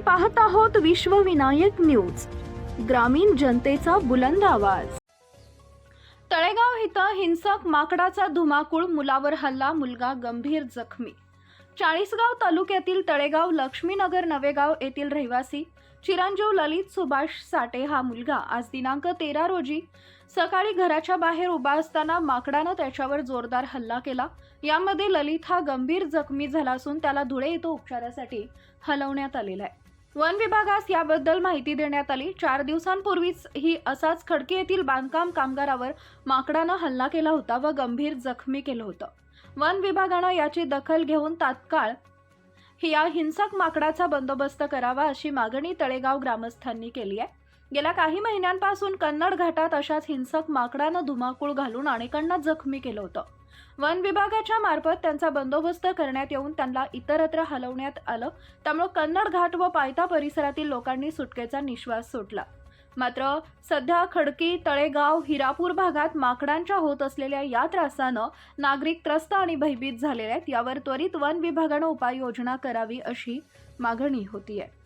पाहत आहोत विश्वविनायक न्यूज ग्रामीण जनतेचा बुलंद आवाज. तळेगाव इथं हिंसक माकडाचा धुमाकूळ मुलावर हल्ला मुलगा गंभीर जखमी. चाळीसगाव तालुक्यातील तळेगाव लक्ष्मीनगर नवेगाव येथील रहिवासी चिरंजीव ललित सुभाष साठे हा मुलगा आज दिनांक तेरा रोजी सकाळी घराच्या बाहेर उभा असताना माकडानं त्याच्यावर जोरदार हल्ला केला. यामध्ये ललित हा गंभीर जखमी झाला असून त्याला धुळे इथं उपचारासाठी हलवण्यात आलेला आहे. वन विभागास याबद्दल माहिती देण्यात आली. चार दिवसांपूर्वीच ही असाच खडकी येथील बांधकाम कामगारावर माकडानं हल्ला केला होता व गंभीर जखमी केलं होतं. वन विभागानं याची दखल घेऊन तात्काळ या हिंसक माकडाचा बंदोबस्त करावा अशी मागणी तळेगाव ग्रामस्थांनी केली आहे. गेल्या काही महिन्यांपासून कन्नड घाटात अशाच हिंसक माकडानं धुमाकूळ घालून अनेकांना जखमी केलं होतं. वन विभागाच्या मार्फत त्यांचा बंदोबस्त करण्यात येऊन त्यांना इतरत्र हलवण्यात आलं. त्यामुळे कन्नड घाट व पायथा परिसरातील लोकांनी सुटकेचा निश्वास सोडला. मात्र सध्या खडकी तळेगाव हिरापूर भागात माकडांच्या होत असलेल्या या त्रासानं नागरिक त्रस्त आणि भयभीत झालेले आहेत. यावर त्वरित वन विभागानं उपाययोजना करावी अशी मागणी होती आहे